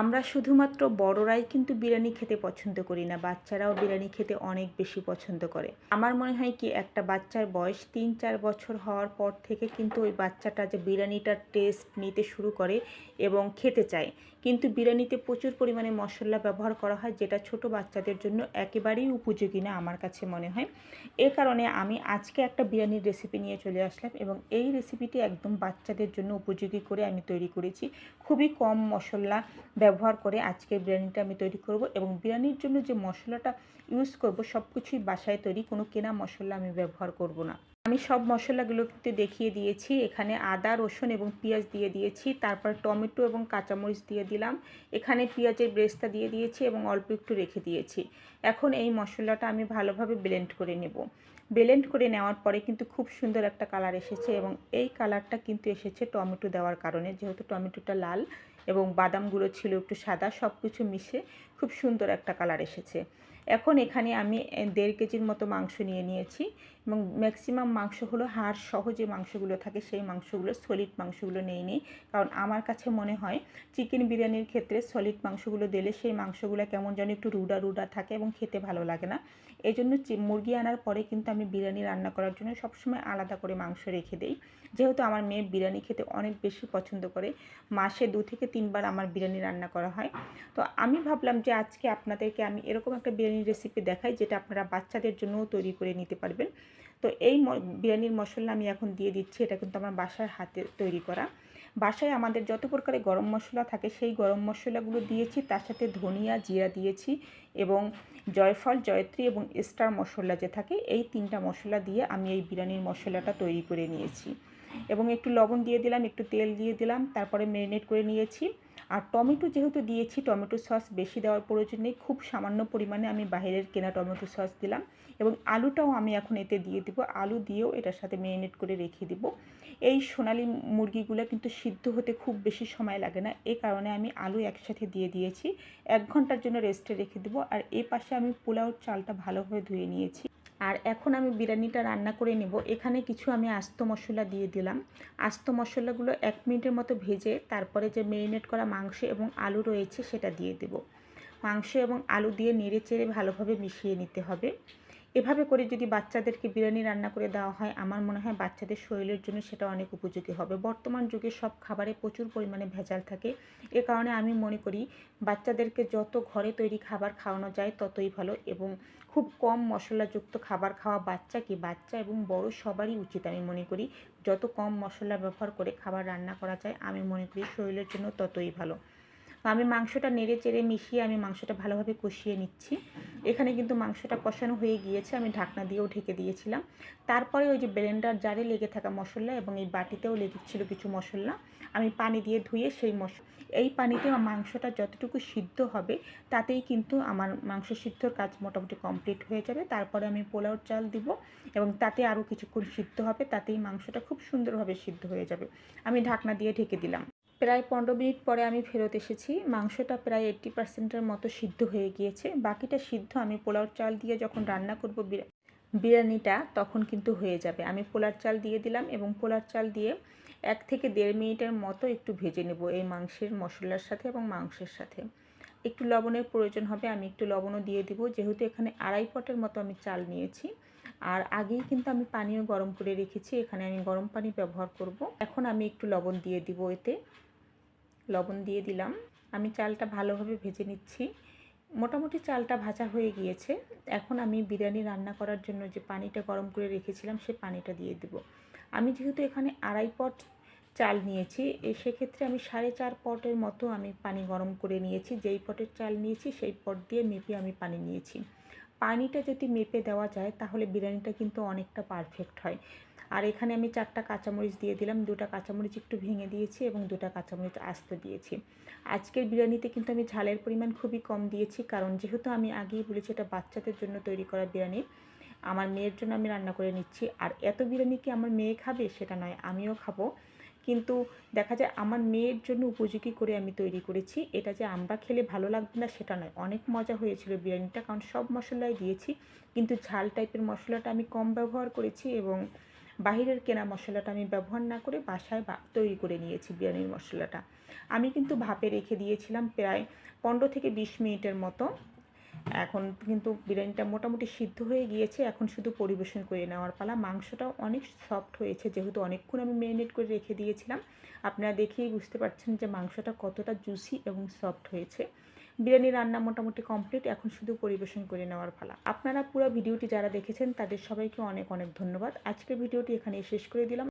আমরা শুধুমাত্র বড়রাই কিন্তু বিরিয়ানি খেতে পছন্দ করি না, বাচ্চারাও বিরিয়ানি খেতে অনেক বেশি পছন্দ করে। আমার মনে হয় কি, একটা বাচ্চার বয়স তিন চার বছর হওয়ার পর থেকে কিন্তু ওই বাচ্চাটা যে বিরিয়ানিটার টেস্ট নিতে শুরু করে এবং খেতে চায়। কিন্তু বিরিয়ানিতে প্রচুর পরিমাণে মশলা ব্যবহার করা হয়, যেটা ছোট বাচ্চাদের জন্য একেবারেই উপযোগী না আমার কাছে মনে হয়। এ কারণে আমি আজকে একটা বিরিয়ানির রেসিপি নিয়ে চলে আসলাম এবং এই রেসিপিটি একদম বাচ্চাদের জন্য উপযোগী করে আমি তৈরি করেছি। খুবই কম মশলা ব্যবহার করে আজকের বিরিয়ানিটা আমি তৈরি করব এবং বিরিয়ানির জন্য যে মশলাটা ইউজ করব সব কিছুই বাসায় তৈরি, কোনো কেনা মশলা আমি ব্যবহার করব না। আমি সব মশলাগুলো কিন্তু দেখিয়ে দিয়েছি, এখানে আদা, রসুন এবং পেঁয়াজ দিয়ে দিয়েছি, তারপর টমেটো এবং কাঁচামরিচ দিয়ে দিলাম, এখানে পেঁয়াজের ব্রেস্তা দিয়ে দিয়েছি এবং অল্প একটু রেখে দিয়েছি। এখন এই মশলাটা আমি ভালোভাবে ব্লেন্ড করে নেব। ব্লেন্ড করে নেওয়ার পরে কিন্তু খুব সুন্দর একটা কালার এসেছে এবং এই কালারটা কিন্তু এসেছে টমেটো দেওয়ার কারণে, যেহেতু টমেটোটা লাল এবং বাদামগুলো ছিল একটু সাদা সব কিছু মিশে খুব সুন্দর একটা কালার এসেছে। এখন এখানে আমি দেড় কেজির মতো মাংস নিয়ে নিয়েছি এবং ম্যাক্সিমাম মাংস হলো হাড় সহ যে মাংসগুলো থাকে সেই মাংসগুলো সলিড মাংসগুলো নেই নিই কারণ আমার কাছে মনে হয় চিকেন বিরিয়ানির ক্ষেত্রে সলিড মাংসগুলো দিলে সেই মাংসগুলো কেমন যেন একটু রুডা রুডা থাকে এবং খেতে ভালো লাগে না। এই জন্য মুরগি আনার পরে কিন্তু আমি বিরিয়ানি রান্না করার জন্য সবসময় আলাদা করে মাংস রেখে দিই। যেহেতু আমার মেয়ে বিরিয়ানি খেতে অনেক বেশি পছন্দ করে, মাসে দু থেকে তিনবার আমার বিরিয়ানি রান্না করা হয়। তো আমি ভাবলাম যে আজকে আপনাদেরকে আমি এরকম একটা বিরিয়ানির রেসিপি দেখাই, যেটা আপনারা বাচ্চাদের জন্যও তৈরি করে নিতে পারবেন। তো এই বিরিয়ানির মশলা আমি এখন দিয়ে দিচ্ছি, এটা কিন্তু আমার বাসার হাতে তৈরি করা। বাসায় আমাদের যত প্রকারের গরম মশলা থাকে, সেই গরম মশলাগুলো দিয়েছি, তার সাথে ধনিয়া জিরা দিয়েছি এবং জয়ফল, জয়ত্রী এবং স্টার মশলা যে থাকে, এই তিনটা মশলা দিয়ে আমি এই বিরিয়ানির মশলাটা তৈরি করে নিয়েছি। এবং একটু লবণ দিয়ে দিলাম, একটু তেল দিয়ে দিলাম, তারপরে ম্যারিনেট করে নিয়েছি। আর টমেটো যেহেতু দিয়েছি, টমেটো সস বেশি দেওয়ার প্রয়োজন নেই। খুব সামান্য পরিমাণে আমি বাইরের কেনা টমেটো সস দিলাম এবং আলুটাও আমি এখন এতে দিয়ে দিব। আলু দিয়েও এটার সাথে ম্যারিনেট করে রেখে দিব। এই সোনালি মুরগিগুলো কিন্তু সিদ্ধ হতে খুব বেশি সময় লাগে না। এ কারণে আমি আলু একসাথে দিয়ে দিয়েছি। এক ঘণ্টার জন্য রেস্টে রেখে দেবো। আর এ পাশে আমি পোলাওর চালটা ভালোভাবে ধুয়ে নিয়েছি। আর এখন আমি বিরিয়ানিটা রান্না করে নেব। এখানে কিছু আমি আস্ত মশলা দিয়ে দিলাম। আস্ত মশলাগুলো এক মিনিটের মতো ভেজে তারপরে যে মেরিনেট করা মাংস এবং আলু রয়েছে সেটা দিয়ে দেব। মাংস এবং আলু দিয়ে নেড়ে চেড়ে ভালোভাবে মিশিয়ে নিতে হবে। এভাবে করে যদি বাচ্চাদেরকে বিরিয়ানি রান্না করে দেওয়া হয়, আমার মনে হয় বাচ্চাদের শরীরের জন্য সেটা অনেক উপযোগী হবে। বর্তমান যুগে সব খাবারে প্রচুর পরিমাণে ভেজাল থাকে। এ কারণে আমি মনে করি বাচ্চাদেরকে যত ঘরে তৈরি খাবার খাওয়ানো যায় ততই ভালো এবং খুব কম মশলাযুক্ত খাবার খাওয়া বাচ্চা কি বাচ্চা এবং বড় সবারই উচিত আমি মনে করি। যত কম মশলা ব্যবহার করে খাবার রান্না করা যায়, আমি মনে করি শরীরের জন্য ততই ভালো। আমি মাংসটা নেড়ে চেড়ে মিশিয়ে আমি মাংসটা ভালোভাবে কষিয়ে নিচ্ছি। এখানে কিন্তু মাংসটা কষানো হয়ে গিয়েছে, আমি ঢাকনা দিয়েও ঢেকে দিয়েছিলাম। তারপরে ওই যে ব্লেন্ডার জারে লেগে থাকা মশলা এবং এই বাটিতেও লেগেছিল কিছু মশলা, আমি পানি দিয়ে ধুয়ে সেই মশ, এই পানিতে মাংসটা যতটুকু সিদ্ধ হবে, তাতেই কিন্তু আমার মাংস সিদ্ধর কাজ মোটামুটি কমপ্লিট হয়ে যাবে। তারপরে আমি পোলাওর চাল দিব এবং তাতে আরও কিছুক্ষণ সিদ্ধ হবে, তাতেই মাংসটা খুব সুন্দরভাবে সিদ্ধ হয়ে যাবে। আমি ঢাকনা দিয়ে ঢেকে দিলাম। প্রায় পনেরো মিনিট পরে আমি ফেরত এসেছি। মাংসটা প্রায় এইট্টি পার্সেন্টের মতো সিদ্ধ হয়ে গিয়েছে। বাকিটা সিদ্ধ আমি পোলাওর চাল দিয়ে যখন রান্না করব বিরিয়ানিটা তখন কিন্তু হয়ে যাবে। আমি পোলার চাল দিয়ে দিলাম এবং পোলার চাল দিয়ে এক থেকে দেড় মিনিটের মতো একটু ভেজে নেব এই মাংসের মশলার সাথে এবং মাংসের সাথে। একটু লবণের প্রয়োজন হবে, আমি একটু লবণও দিয়ে দিব। যেহেতু এখানে আড়াই পটের মতো আমি চাল নিয়েছি। আর আগেই কিন্তু আমি পানিও গরম করে রেখেছি। এখানে আমি গরম পানি ব্যবহার করব। এখন আমি একটু লবণ দিয়ে দিব এতে। লবণ দিয়ে দিলাম। আমি চালটা ভালোভাবে ভেজে নিচ্ছি। মোটামুটি চালটা ভাজা হয়ে গিয়েছে। এখন আমি বিরিয়ানি রান্না করার জন্য যে পানিটা গরম করে রেখেছিলাম, সে পানিটা দিয়ে দেব। আমি যেহেতু এখানে আড়াই পট চাল নিয়েছি সেক্ষেত্রে আমি সাড়ে চার পটের মতো আমি পানি গরম করে নিয়েছি। যেই পটের চাল নিয়েছি, সেই পট দিয়ে মেপে আমি পানি নিয়েছি। পানিটা যদি মেপে দেওয়া যায়, তাহলে বিরিয়ানিটা কিন্তু অনেকটা পারফেক্ট হয়। আর এখানে আমি চারটা কাঁচামরিচ দিয়ে দিলাম, দুটা কাঁচামরিচ একটু ভেঙে দিয়েছি এবং দুটা কাঁচামরিচ আস্ত দিয়েছি। আজকের বিরিয়ানিতে কিন্তু আমি ঝালের পরিমাণ খুবই কম দিয়েছি, কারণ যেহেতু আমি আগেই বলেছি এটা বাচ্চাদের জন্য তৈরি করা বিরিয়ানি, আমার মেয়ের জন্য আমি রান্না করে নিচ্ছি। আর এত বিরিয়ানি কি আমার মেয়ে খাবে? সেটা নয়, আমিও খাব। কিন্তু দেখা যায় আমার মেয়ের জন্য উপযোগী করে আমি তৈরি করেছি। এটা যে আমরা খেলে ভালো লাগবে না, সেটা নয়। অনেক মজা হয়েছিল বিরিয়ানিটা, কারণ সব মশলাই দিয়েছি। কিন্তু ঝাল টাইপের মশলাটা আমি কম ব্যবহার করেছি এবং বাহিরের কেনা মশলাটা আমি ব্যবহার না করে বাসায় বা তৈরি করে নিয়েছি বিরিয়ানির মশলাটা। আমি কিন্তু ভাপে রেখে দিয়েছিলাম প্রায় পনেরো থেকে বিশ মিনিটের মতো। এখন কিন্তু বিরিয়ানিটা মোটামুটি সিদ্ধ হয়ে গিয়েছে, এখন শুধু পরিবেশন করে নেওয়ার পালা। মাংসটাও অনেক সফট হয়েছে, যেহেতু অনেকক্ষণ আমি ম্যারিনেট করে রেখে দিয়েছিলাম। আপনারা দেখেই বুঝতে পারছেন যে মাংসটা কতটা জুসি এবং সফট হয়েছে। বিরিয়ানি রান্না মোটামুটি কমপ্লিট এখন শুধু পরিবেশন করে নেওয়ার পালা। আপনারা পুরো ভিডিওটি যারা দেখেছেন, তাদের সবাইকে অনেক অনেক ধন্যবাদ। আজকের ভিডিওটি এখানে শেষ করে দিলাম।